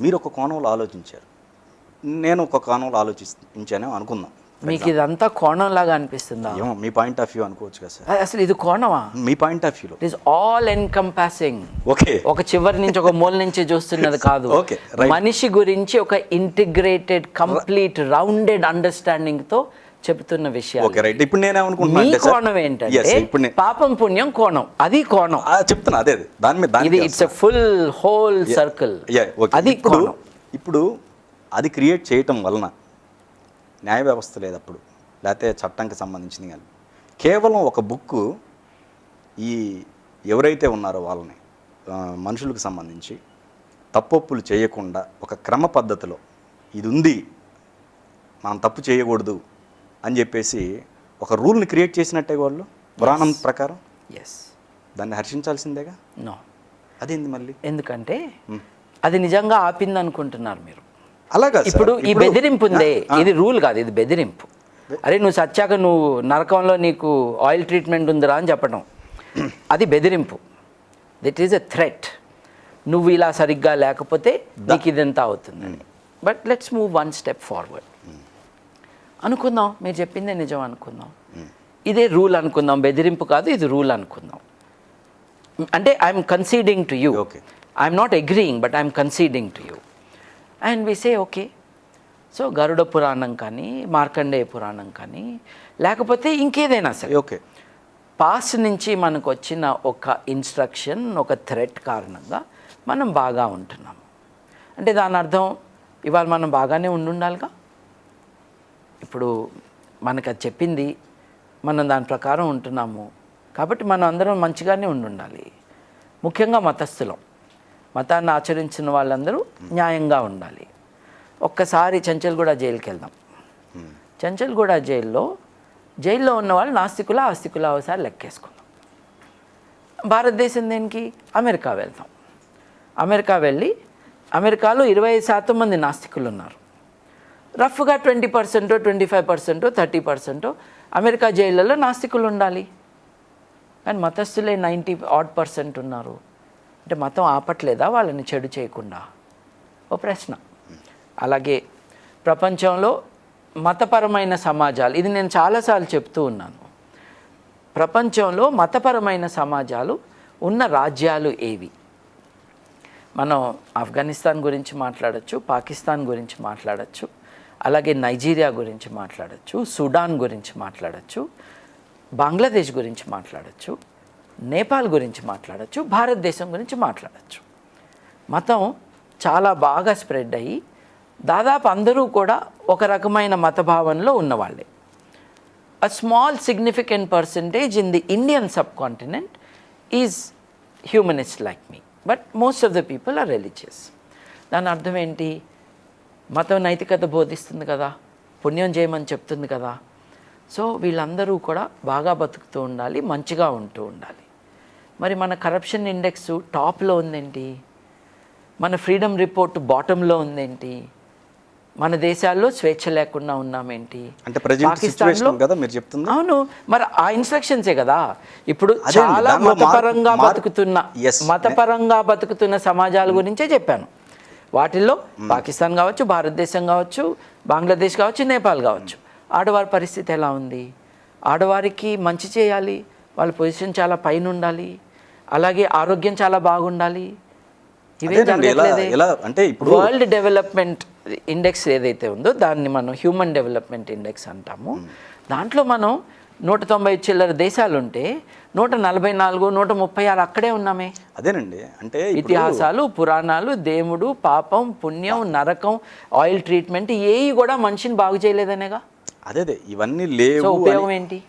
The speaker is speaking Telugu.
మీరు ఒక కోణంలో ఆలోచించారు. నేను ఒక కోణంలో ఆలోచించాను అనుకుందాం. మీకు ఇదంతా కోణంలాగా అనిపిస్తుందా? ఏమో మీ పాయింట్ ఆఫ్ వ్యూ అనుకోవచ్చు కదా సార్. అసలు ఇది కోణమా? మీ పాయింట్ ఆఫ్ వ్యూలో. It is all encompassing okay. ఒక చివరి నుంచి ఒక మూల నుంచి చూస్తున్నది కాదు. right. మనిషి గురించి ఒక ఇంటిగ్రేటెడ్ కంప్లీట్ రౌండెడ్ అండర్స్టాండింగ్తో చెబుతున్న రైట్. ఇప్పుడు అంటే సార్ కోణం ఏంటంటే నేను పాపం పుణ్యం కోణం. అది కోణం. చెప్తున్నా అదే. దాని మీద ఇది it's a full whole circle. అది ఇప్పుడు కోణం. ఇప్పుడు అది క్రియేట్ చేయటం వలన న్యాయ వ్యవస్థ లేదు అప్పుడు. లేకపోతే చట్టంకి సంబంధించింది కానీ కేవలం ఒక బుక్ ఈ ఎవరైతే ఉన్నారో వాళ్ళని మనుషులకు సంబంధించి తప్పొప్పులు చేయకుండా ఒక క్రమ పద్ధతిలో ఇది ఉంది మనం తప్పు చేయకూడదు అని చెప్పేసి ఒక రూల్ని క్రియేట్ చేసినట్టే వాళ్ళు? పురాణం ప్రకారం? ఎస్ దాన్ని హర్షించాల్సిందేగా? నో అదేంది మళ్ళీ? ఎందుకంటే అది నిజంగా ఆపింది అనుకుంటున్నారు మీరు. అలాగా ఇప్పుడు ఈ బెదిరింపు ఉందే. ఇది రూల్ కాదు ఇది బెదిరింపు. అరే నువ్వు సచ్చాక నువ్వు నరకంలో నీకు ఆయిల్ ట్రీట్మెంట్ ఉందిరా అని చెప్పడం అది బెదిరింపు. దిట్ ఈజ్ ఎ థ్రెట్ నువ్వు ఇలా సరిగ్గా లేకపోతే నీకు ఇదంతా అవుతుందని. But let's move one step forward అనుకుందాం. మీరు చెప్పిందే నిజం అనుకుందాం. ఇదే రూల్ అనుకుందాం. బెదిరింపు కాదు ఇది రూల్ అనుకుందాం. అంటే I'm conceding to you Okay. I'm not agreeing but I'm conceding to you and we say okay so Garuda Puranam కానీ మార్కండేయ పురాణం కానీ లేకపోతే ఇంకేదైనా సరే. ఓకే పాస్ట్ నుంచి మనకు వచ్చిన ఒక ఇన్స్ట్రక్షన్ ఒక థ్రెట్ కారణంగా మనం బాగా ఉంటున్నాం. అంటే దాని అర్థం ఇవాళ మనం బాగానే ఉండుండాలిగా? ఇప్పుడు మనకు అది చెప్పింది మనం దాని ప్రకారం ఉంటున్నాము. కాబట్టి మనం అందరం మంచిగానే ఉండుండాలి. ముఖ్యంగా మతస్థులం. మతాన్ని ఆచరించిన వాళ్ళందరూ న్యాయంగా ఉండాలి. ఒక్కసారి చెంచల్గూడ జైలుకి వెళ్దాం చెంచల్గూడ జైల్లో జైల్లో ఉన్న వాళ్ళు నాస్తికుల ఆస్తికుల ఒకసారి లెక్కేసుకుందాం. భారతదేశం దేనికి? అమెరికా వెళ్తాం అమెరికా వెళ్ళి అమెరికాలో ఇరవై శాతం మంది నాస్తికులు ఉన్నారు రఫ్గా ట్వంటీ పర్సెంటో ట్వంటీ ఫైవ్ పర్సెంటో థర్టీ పర్సెంటో అమెరికా జైళ్ళలో నాస్తికులు ఉండాలి. కానీ మతస్థులే నైంటీ ఆడ్ పర్సెంట్ ఉన్నారు. అంటే మతం ఆపట్లేదా వాళ్ళని చెడు చేయకుండా? ఓ ప్రశ్న. అలాగే ప్రపంచంలో మతపరమైన సమాజాలు ఇది నేను చాలాసార్లు చెప్తూ ఉన్నాను. ప్రపంచంలో మతపరమైన సమాజాలు ఉన్న రాజ్యాలు ఏవి? మనం ఆఫ్ఘనిస్తాన్ గురించి మాట్లాడచ్చు పాకిస్తాన్ గురించి మాట్లాడచ్చు అలాగే నైజీరియా గురించి మాట్లాడచ్చు సుడాన్ గురించి మాట్లాడచ్చు బంగ్లాదేశ్ గురించి మాట్లాడచ్చు నేపాల్ గురించి మాట్లాడచ్చు భారతదేశం గురించి మాట్లాడచ్చు. మతం చాలా బాగా స్ప్రెడ్ అయ్యి దాదాపు అందరూ కూడా ఒక రకమైన మత భావనలో ఉన్నవాళ్ళే. A small significant percentage in the Indian subcontinent is humanist like me but most of the people are religious దాని అర్థం ఏంటి? మతం నైతికత బోధిస్తుంది కదా పుణ్యం చేయమని చెప్తుంది కదా. సో వీళ్ళందరూ కూడా బాగా బతుకుతూ ఉండాలి మంచిగా ఉంటూ ఉండాలి. మరి మన కరప్షన్ ఇండెక్స్ టాప్లో ఉందేంటి? మన ఫ్రీడమ్ రిపోర్ట్ బాటంలో ఉందేంటి? మన దేశాల్లో స్వేచ్ఛ లేకుండా ఉన్నామేంటి? అంటే పాకిస్తాన్లో కదా మీరు అవును మరి ఆ ఇన్స్ట్రక్షన్సే కదా. ఇప్పుడు చాలా మతపరంగా బతుకుతున్న. మతపరంగా బతుకుతున్న సమాజాల గురించే చెప్పాను. వాటిల్లో పాకిస్తాన్ కావచ్చు భారతదేశం కావచ్చు బంగ్లాదేశ్ కావచ్చు నేపాల్ కావచ్చు. ఆడవారి పరిస్థితి ఎలా ఉంది? ఆడవారికి మంచి చేయాలి వాళ్ళ పొజిషన్ చాలా పైన ఉండాలి అలాగే ఆరోగ్యం చాలా బాగుండాలి. అంటే ఇప్పుడు వరల్డ్ డెవలప్మెంట్ ఇండెక్స్ ఏదైతే ఉందో దాన్ని మనం హ్యూమన్ డెవలప్మెంట్ ఇండెక్స్ అంటాము. దాంట్లో మనం నూట తొంభై చిల్లర దేశాలు ఉంటే నూట నలభై నాలుగు నూట ముప్పై ఆరు అక్కడే ఉన్నామే. అదేనండి. అంటే ఇతిహాసాలు పురాణాలు దేవుడు పాపం పుణ్యం నరకం ఆయిల్ ట్రీట్మెంట్ ఏవి కూడా మనిషిని బాగు చేయలేదనేగా? అదే ఇవన్నీ లేవు ఉపయోగం ఏంటి?